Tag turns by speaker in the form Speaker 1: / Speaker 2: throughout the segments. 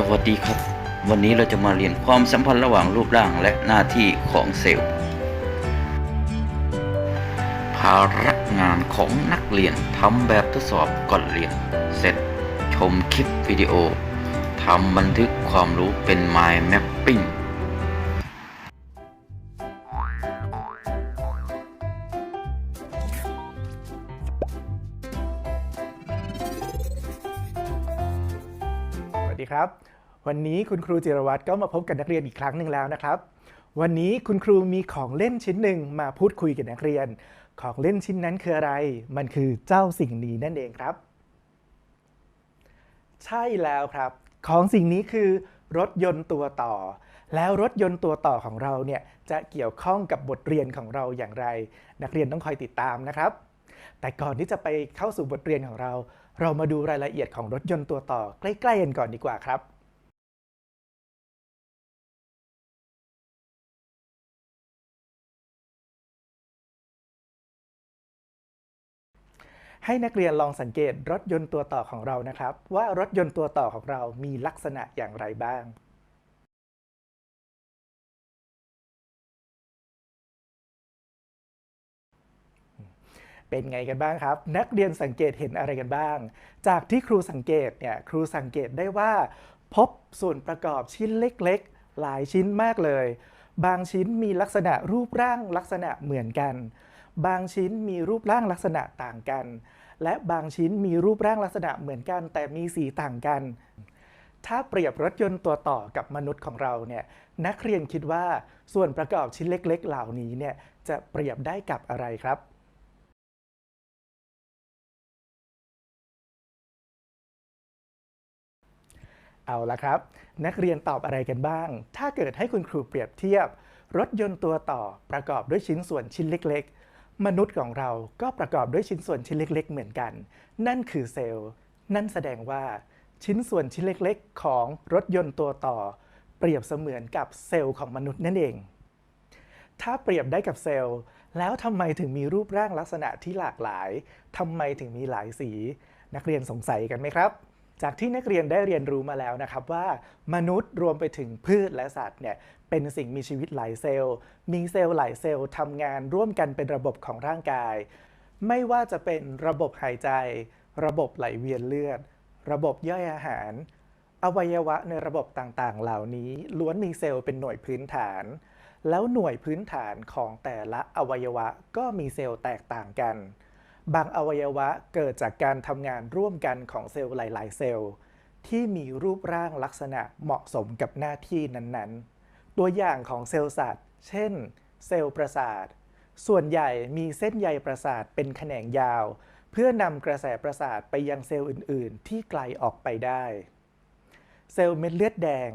Speaker 1: สวัสดีครับ วันนี้เราจะมาเรียนความสัมพันธ์ระหว่างรูปร่างและหน้าที่ของเซลล์ ภาระงานของนักเรียนทำแบบทดสอบก่อนเรียน เสร็จชมคลิปวิดีโอทำบันทึกความรู้เป็น Mind Mapping
Speaker 2: ดีครับ วันนี้คุณครูจิรวัตรก็มาพบกับนักเรียนอีกครั้งหนึ่งแล้วนะครับ วันนี้คุณครูมีของเล่นชิ้นหนึ่งมาพูดคุยกับนักเรียน ของเล่นชิ้นนั้นคืออะไร มันคือเจ้าสิ่งนี้นั่นเองครับ ใช่แล้วครับ ของสิ่งนี้คือรถยนต์ตัวต่อ แล้วรถยนต์ตัวต่อของเราเนี่ยจะเกี่ยวข้องกับบทเรียนของเราอย่างไร นักเรียนต้องคอยติดตามนะครับ แต่ก่อนที่จะไปเข้าสู่บทเรียนของเรา เรามาดูรายละเอียดของรถยนต์ตัวต่อใกล้ๆกันก่อนดีกว่าครับให้นักเรียนลองสังเกตรถยนต์ตัวต่อของเรานะครับ ว่ารถยนต์ตัวต่อของเรามีลักษณะอย่างไรบ้าง เป็นไงกันบ้างครับ นักเรียนสังเกตเห็นอะไรกันบ้าง จากที่ครูสังเกตเนี่ยครูสังเกตได้ว่า พบส่วนประกอบชิ้นเล็กๆ หลายชิ้นมากเลย บางชิ้นมีลักษณะรูปร่างลักษณะเหมือนกัน บางชิ้นมีรูปร่างลักษณะต่างกัน และบางชิ้นมีรูปร่างลักษณะเหมือนกัน แต่มีสีต่างกัน ถ้าเปรียบรถยนต์ตัวต่อกับมนุษย์ของเราเนี่ยนักเรียนคิดว่าส่วนประกอบชิ้นเล็ก ๆ เหล่านี้เนี่ยจะเปรียบได้กับอะไรครับ เอาละครับ นักเรียนตอบอะไรกันบ้าง ถ้าเกิดให้คุณครูเปรียบเทียบ รถยนต์ตัวต่อประกอบด้วยชิ้นส่วนชิ้นเล็ก ๆ มนุษย์ของเราก็ประกอบด้วยชิ้นส่วนชิ้นเล็ก ๆ เหมือนกัน นั่นคือเซลล์ นั่นแสดงว่า ชิ้นส่วนชิ้นเล็ก ๆ ของรถยนต์ตัวต่อ เปรียบเสมือนกับเซลล์ของมนุษย์นั่นเอง ถ้าเปรียบได้กับเซลล์ แล้วทำไมถึงมีรูปร่างลักษณะที่หลากหลายทำไมถึงมีหลายสี นักเรียนสงสัยกันไหมครับ จากที่นักเรียนได้เรียนรู้มาแล้วนะครับว่ามนุษย์รวมไปถึงพืชและสัตว์เนี่ยเป็นสิ่งมีชีวิตหลายเซลล์ มีเซลล์หลายเซลล์ทำงานร่วมกันเป็นระบบของร่างกาย ไม่ว่าจะเป็นระบบหายใจ ระบบไหลเวียนเลือด ระบบย่อยอาหาร อวัยวะในระบบต่างๆ เหล่านี้ ล้วนมีเซลล์เป็นหน่วยพื้นฐาน แล้วหน่วยพื้นฐานของแต่ละอวัยวะก็มีเซลล์แตกต่างกัน บางอวัยวะเกิดจากการทำงานร่วมกันของเซลล์หลาย ๆ เซลล์ ที่มีรูปร่างลักษณะเหมาะสมกับหน้าที่นั้น ๆ ตัวอย่างของเซลล์สัตว์ เช่น เซลล์ประสาท ส่วนใหญ่มีเส้นใยประสาทเป็นแขนงยาว เพื่อนำกระแสประสาทไปยังเซลล์อื่น ๆ ที่ไกลออกไปได้ เซลล์เม็ดเลือดแดง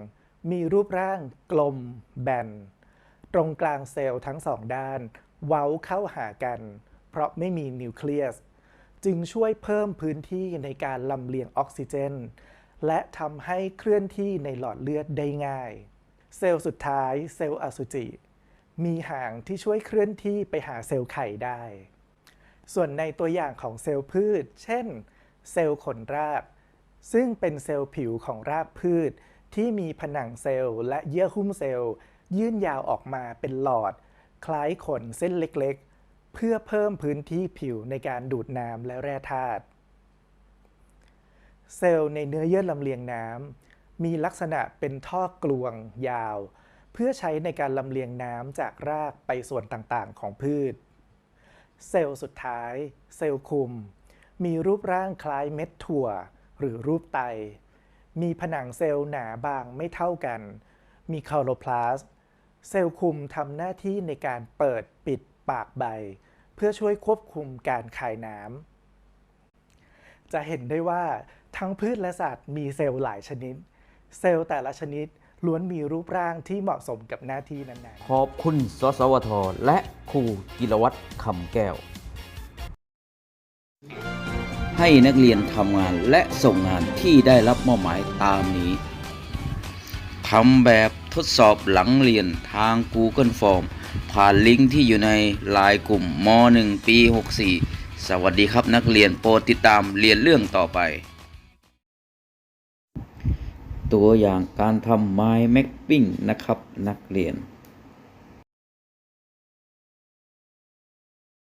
Speaker 2: มีรูปร่างกลม แบน ตรงกลางเซลล์ทั้งสองด้าน เว้าเข้าหากันเพราะไม่มีนิวเคลียส จึงช่วยเพิ่มพื้นที่ในการลำเลียงออกซิเจน และทำให้เคลื่อนที่ในหลอดเลือดได้ง่าย เซลล์สุดท้ายเซลล์อสุจิ มีหางที่ช่วยเคลื่อนที่ไปหาเซลล์ไข่ได้ ส่วนในตัวอย่างของเซลล์พืช เช่น เซลล์ขนราก ซึ่งเป็นเซลล์ผิวของรากพืช ที่มีผนังเซลล์และเยื่อหุ้มเซลล์ ยื่นยาวออกมาเป็นหลอด คล้ายขนเส้นเล็กๆ เพื่อเพิ่มพื้นที่ผิวในการดูดน้ำและแร่ธาตุ เซลล์ในเนื้อเยื่อลำเลียงน้ำมีลักษณะเป็นท่อกลวงยาว เพื่อใช้ในการลำเลียงน้ำจากรากไปส่วนต่างๆ ของพืช เซลล์สุดท้าย เซลล์คุม มีรูปร่างคล้ายเม็ดถั่ว หรือรูปไต มีผนังเซลล์หนาบางไม่เท่ากัน มีคาโลพลาสต์เซลล์คุมทำหน้าที่ในการเปิดปิด ปากใบ เพื่อช่วยควบคุมการคายน้ำ จะเห็นได้ว่าทั้งพืชและสัตว์มีเซลล์หลายชนิด เซลล์แต่ละชนิดล้วนมีรูปร่างที่เหมาะสมกับหน้าที่นั้นๆ
Speaker 1: ขอบคุณ สสวท และครูกิรวัตรคำแก้ว ให้นักเรียนทำงานและส่งงานที่ได้รับมอบหมายตามนี้ทำแบบ ทดสอบหลังเรียนทาง Google Form ผ่านลิงก์ที่อยู่ในไลน์กลุ่มม .1 ปี 64 สวัสดีครับนักเรียนโปรดติดตามเรียนเรื่องต่อไป ตัวอย่างการทำ m ม m a p p i n g นะครับนักเรียน